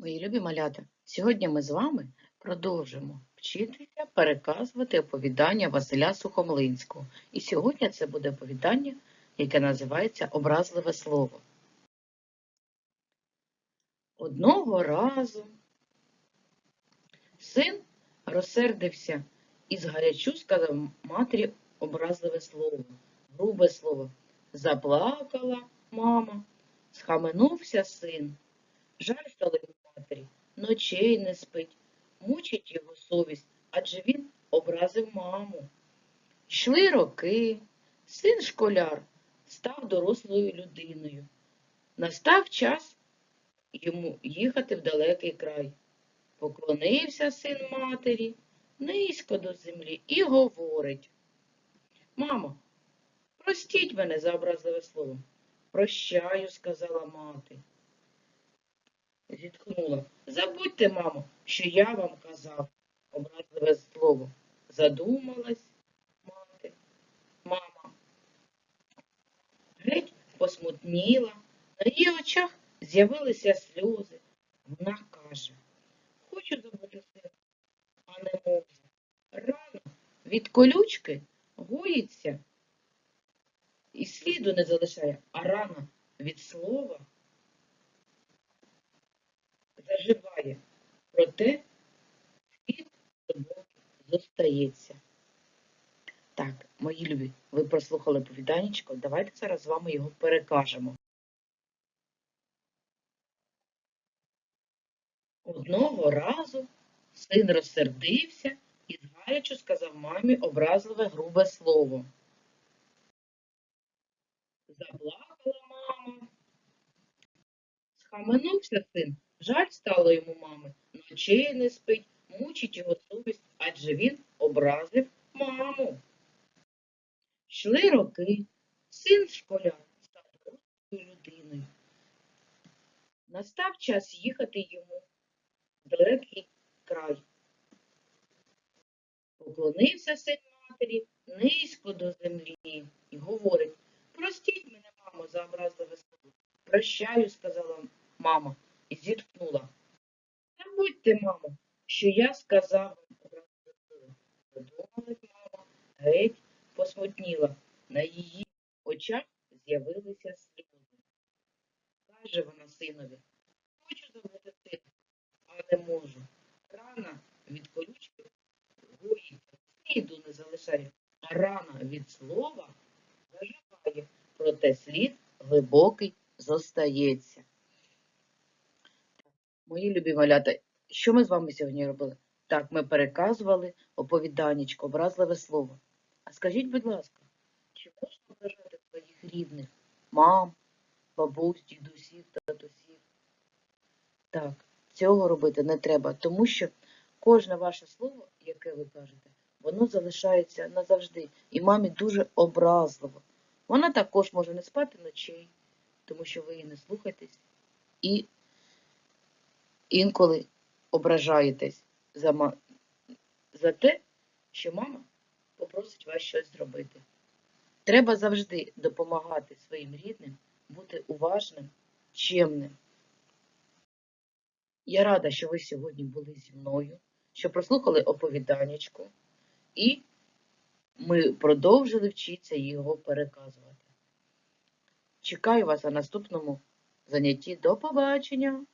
Мої любі малята, сьогодні ми з вами продовжимо вчитися переказувати оповідання Василя Сухомлинського. І сьогодні це буде оповідання, яке називається Образливе слово. Одного разу син розсердився і згарячу сказав матері образливе слово, грубе слово. Заплакала мама, схаменувся син. Жаль матері, ночей не спить, мучить його совість, адже він образив маму. Йшли роки, син школяр став дорослою людиною. Настав час йому їхати в далекий край. Поклонився син матері низько до землі і говорить. Мамо, простіть мене за образливе слово. Прощаю, сказала мати зітхнула. Забудьте, мамо, що я вам казав, образливе слово. Задумалась мати, мама. Геть посмутніла, на її очах з'явилися сльози. Вона каже, хочу забути а не можу. Рано від колючки гоїться і сліду не залишає, а рана від слова заживає, проте світ глибокий зостається. Так, мої любі, ви прослухали повіданечко, давайте зараз з вами його перекажемо. Одного разу син розсердився і згарячу сказав мамі образливе грубе слово. Заплакала мама. Схаменувся син Жаль стало йому мами, ночей не спить, мучить його совість, адже він образив маму. Йшли роки, син школяр став дорослою людиною. Настав час їхати йому в далекий край. Поклонився син матері низько до землі і говорить Простіть мене, мамо, за образливе слово. Прощаю, сказала мама. Забудьте, мамо, що я сказав вам. Подумалась мама, геть посмутніла. На її очах з'явилися сльози. Каже вона синові, хочу сина, а не можу. Рана від колючки гоїться, сліду не залишає, а рана від слова заживає, проте слід глибокий зостається. Мої любі малята, що ми з вами сьогодні робили? Так, ми переказували оповіданечко, образливе слово. А скажіть, будь ласка, чи можна ображати своїх рідних, мам, бабусь, дідусів, татусів? Так, цього робити не треба, тому що кожне ваше слово, яке ви кажете, воно залишається назавжди. І мамі дуже образливо. Вона також може не спати ночей, тому що ви її не слухаєтесь. І інколи ображаєтесь за, ма... за те, що мама попросить вас щось зробити. Треба завжди допомагати своїм рідним, бути уважним, чемним. Я рада, що ви сьогодні були зі мною, що прослухали оповіданечко, і ми продовжили вчитися його переказувати. Чекаю вас на наступному занятті. До побачення!